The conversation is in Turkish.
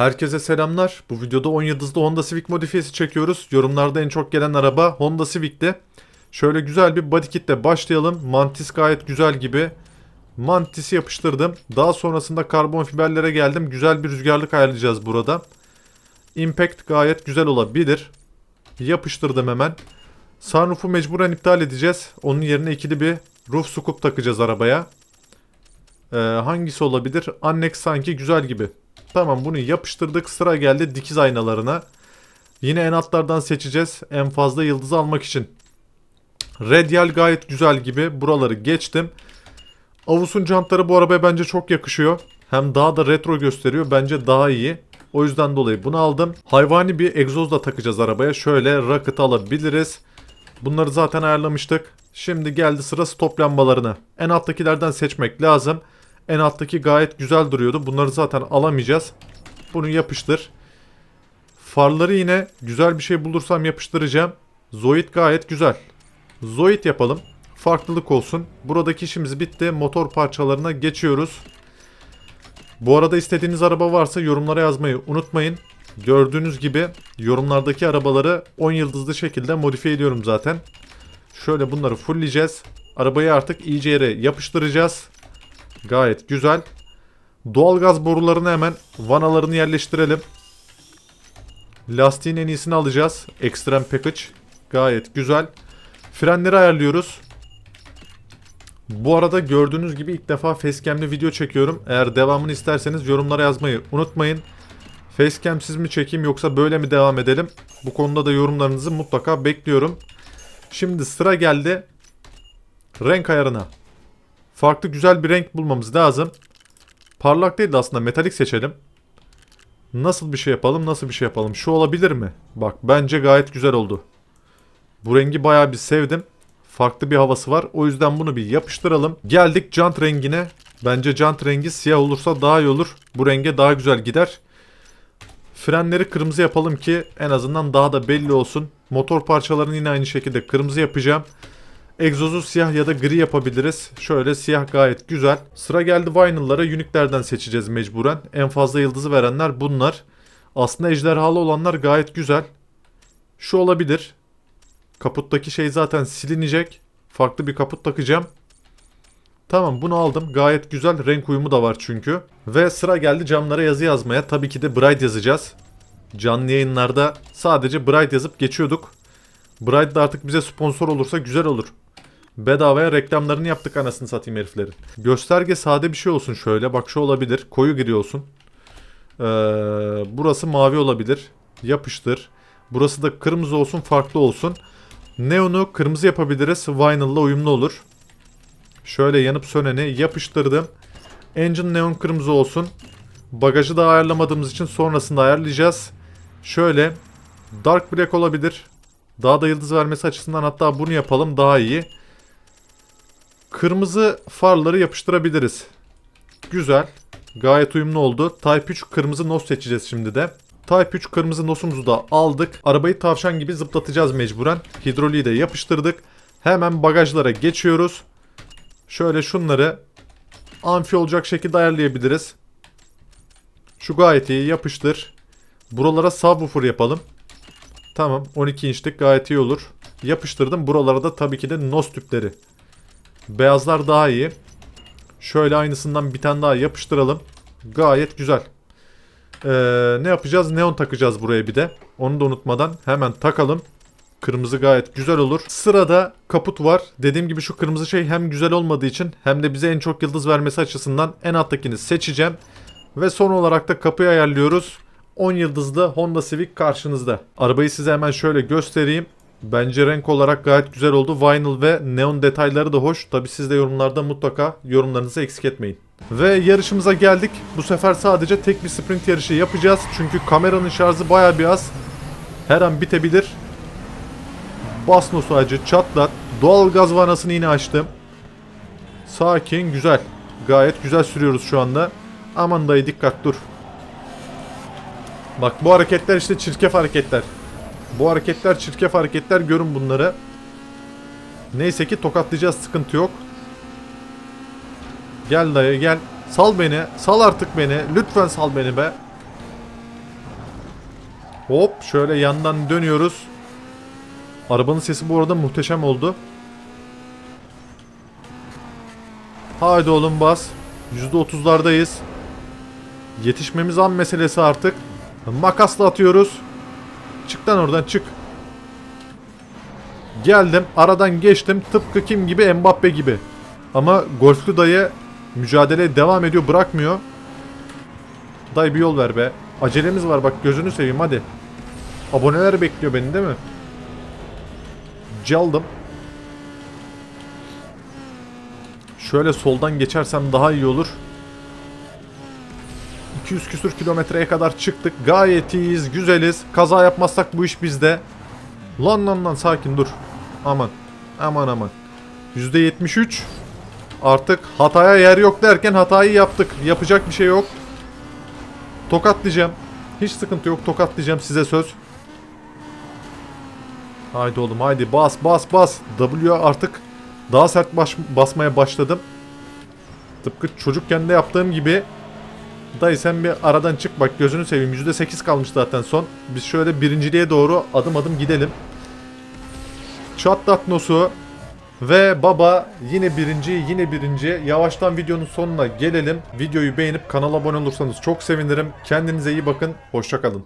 Herkese selamlar. Bu videoda 10 yıldızlı Honda Civic modifiyesi çekiyoruz. Yorumlarda en çok gelen araba Honda Civic'ti. Şöyle güzel bir body kitle başlayalım. Mantis gayet güzel gibi. Mantis'i yapıştırdım. Daha sonrasında karbon fiberlere geldim. Güzel bir rüzgarlık ayarlayacağız burada. Impact gayet güzel olabilir. Yapıştırdım hemen. Sunroof'u mecburen iptal edeceğiz. Onun yerine ikili bir roof scoop takacağız arabaya. Ee, hangisi olabilir? Annex sanki güzel gibi. Tamam bunu yapıştırdık. Sıra geldi dikiz aynalarına. Yine en altlardan seçeceğiz. En fazla yıldızı almak için. Radial gayet güzel gibi. Buraları geçtim. Avus'un jantları bu arabaya bence çok yakışıyor. Hem daha da retro gösteriyor. Bence daha iyi. O yüzden dolayı bunu aldım. Hayvani bir egzoz da takacağız arabaya. Şöyle rocket alabiliriz. Bunları zaten ayarlamıştık. Şimdi geldi sıra stop lambalarına. En alttakilerden seçmek lazım. En alttaki gayet güzel duruyordu. Bunları zaten alamayacağız. Bunu yapıştır. Farları yine güzel bir şey bulursam yapıştıracağım. Zoid gayet güzel. Zoid yapalım. Farklılık olsun. Buradaki işimiz bitti. Motor parçalarına geçiyoruz. Bu arada istediğiniz araba varsa yorumlara yazmayı unutmayın. Gördüğünüz gibi yorumlardaki arabaları 10 yıldızlı şekilde modifiye ediyorum zaten. Şöyle bunları fullleyeceğiz. Arabayı artık iyice yere yapıştıracağız. Gayet güzel. Doğalgaz borularını hemen vanalarını yerleştirelim. Lastiğin en iyisini alacağız. Extreme Package. Gayet güzel. Frenleri ayarlıyoruz. Bu arada gördüğünüz gibi ilk defa facecam'li video çekiyorum. Eğer devamını isterseniz yorumlara yazmayı unutmayın. Facecam'siz mi çekeyim yoksa böyle mi devam edelim? Bu konuda da yorumlarınızı mutlaka bekliyorum. Şimdi sıra geldi renk ayarına. Farklı güzel bir renk bulmamız lazım. Parlak değil de aslında metalik seçelim. Nasıl bir şey yapalım nasıl bir şey yapalım. Şu olabilir mi? Bak bence gayet güzel oldu. Bu rengi bayağı bir sevdim. Farklı bir havası var. O yüzden bunu bir yapıştıralım. Geldik jant rengine. Bence jant rengi siyah olursa daha iyi olur. Bu renge daha güzel gider. Frenleri kırmızı yapalım ki en azından daha da belli olsun. Motor parçalarını yine aynı şekilde kırmızı yapacağım. Egzozu siyah ya da gri yapabiliriz. Şöyle siyah gayet güzel. Sıra geldi vinyl'lara. Unique'lerden seçeceğiz mecburen. En fazla yıldızı verenler bunlar. Aslında ejderhalı olanlar gayet güzel. Şu olabilir. Kaputtaki şey zaten silinecek. Farklı bir kaput takacağım. Tamam bunu aldım. Gayet güzel. Renk uyumu da var çünkü. Ve sıra geldi camlara yazı yazmaya. Tabii ki de Bright yazacağız. Canlı yayınlarda sadece Bright yazıp geçiyorduk. Bright da artık bize sponsor olursa güzel olur. Bedavaya reklamlarını yaptık anasını satayım heriflerin. Gösterge sade bir şey olsun şöyle. Bak şu olabilir. Koyu gri olsun. Ee, burası mavi olabilir. Yapıştır. Burası da kırmızı olsun farklı olsun. Neon'u kırmızı yapabiliriz. Vinyl'la uyumlu olur. Şöyle yanıp söneni yapıştırdım. Engine neon kırmızı olsun. Bagajı da ayarlamadığımız için sonrasında ayarlayacağız. Şöyle dark black olabilir. Daha da yıldız vermesi açısından hatta bunu yapalım daha iyi. Kırmızı farları yapıştırabiliriz. Güzel. Gayet uyumlu oldu. Type 3 kırmızı nos seçeceğiz şimdi de. Type 3 kırmızı nosumuzu da aldık. Arabayı tavşan gibi zıplatacağız mecburen. Hidroliği de yapıştırdık. Hemen bagajlara geçiyoruz. Şöyle şunları amfi olacak şekilde ayarlayabiliriz. Şu gayet iyi yapıştır. Buralara subwoofer yapalım. Tamam 12 inçlik gayet iyi olur. Yapıştırdım. Buralara da tabii ki de nos tüpleri. Beyazlar daha iyi. Şöyle aynısından bir tane daha yapıştıralım. Gayet güzel. Ee, ne yapacağız? Neon takacağız buraya bir de. Onu da unutmadan hemen takalım. Kırmızı gayet güzel olur. Sırada kaput var. Dediğim gibi şu kırmızı şey hem güzel olmadığı için hem de bize en çok yıldız vermesi açısından en alttakini seçeceğim. Ve son olarak da kapıyı ayarlıyoruz. 10 yıldızlı Honda Civic karşınızda. Arabayı size hemen şöyle göstereyim. Bence renk olarak gayet güzel oldu. Vinyl ve neon detayları da hoş. Tabi siz de yorumlarda mutlaka yorumlarınızı eksik etmeyin. Ve yarışımıza geldik. Bu sefer sadece tek bir sprint yarışı yapacağız. Çünkü kameranın şarjı baya bir az. Her an bitebilir. Basnos ağacı çatlat. Doğal gaz vanasını yine açtım. Sakin güzel. Gayet güzel sürüyoruz şu anda. Aman dayı dikkat dur. Bak bu hareketler işte çirkef hareketler. Bu hareketler çirkef hareketler görün bunları. Neyse ki tokatlayacağız sıkıntı yok. Gel dayı gel. Sal beni. Sal artık beni. Lütfen sal beni be. Hop şöyle yandan dönüyoruz. Arabanın sesi bu arada muhteşem oldu. Haydi oğlum bas. %30'lardayız. Yetişmemiz an meselesi artık. Makasla atıyoruz. Çık lan oradan çık. Geldim. Aradan geçtim. Tıpkı kim gibi Mbappe gibi. Ama golflü dayı mücadeleye devam ediyor. Bırakmıyor. Dayı bir yol ver be. Acelemiz var bak gözünü seveyim hadi. Aboneler bekliyor beni değil mi? Caldım. Şöyle soldan geçersem daha iyi olur. 200 küsür kilometreye kadar çıktık. Gayet iyiyiz, güzeliz. Kaza yapmazsak bu iş bizde. Lan lan lan sakin dur. Aman. Aman aman. %73. Artık hataya yer yok derken hatayı yaptık. Yapacak bir şey yok. Tokatlayacağım. Hiç sıkıntı yok. Tokatlayacağım size söz. Haydi oğlum haydi bas bas bas. W artık daha sert baş- basmaya başladım. Tıpkı çocukken de yaptığım gibi. Dayı sen bir aradan çık bak gözünü seveyim. %8 kalmış zaten son. Biz şöyle birinciliğe doğru adım adım gidelim. Çatlat. Ve baba yine birinci yine birinci. Yavaştan videonun sonuna gelelim. Videoyu beğenip kanala abone olursanız çok sevinirim. Kendinize iyi bakın. Hoşçakalın.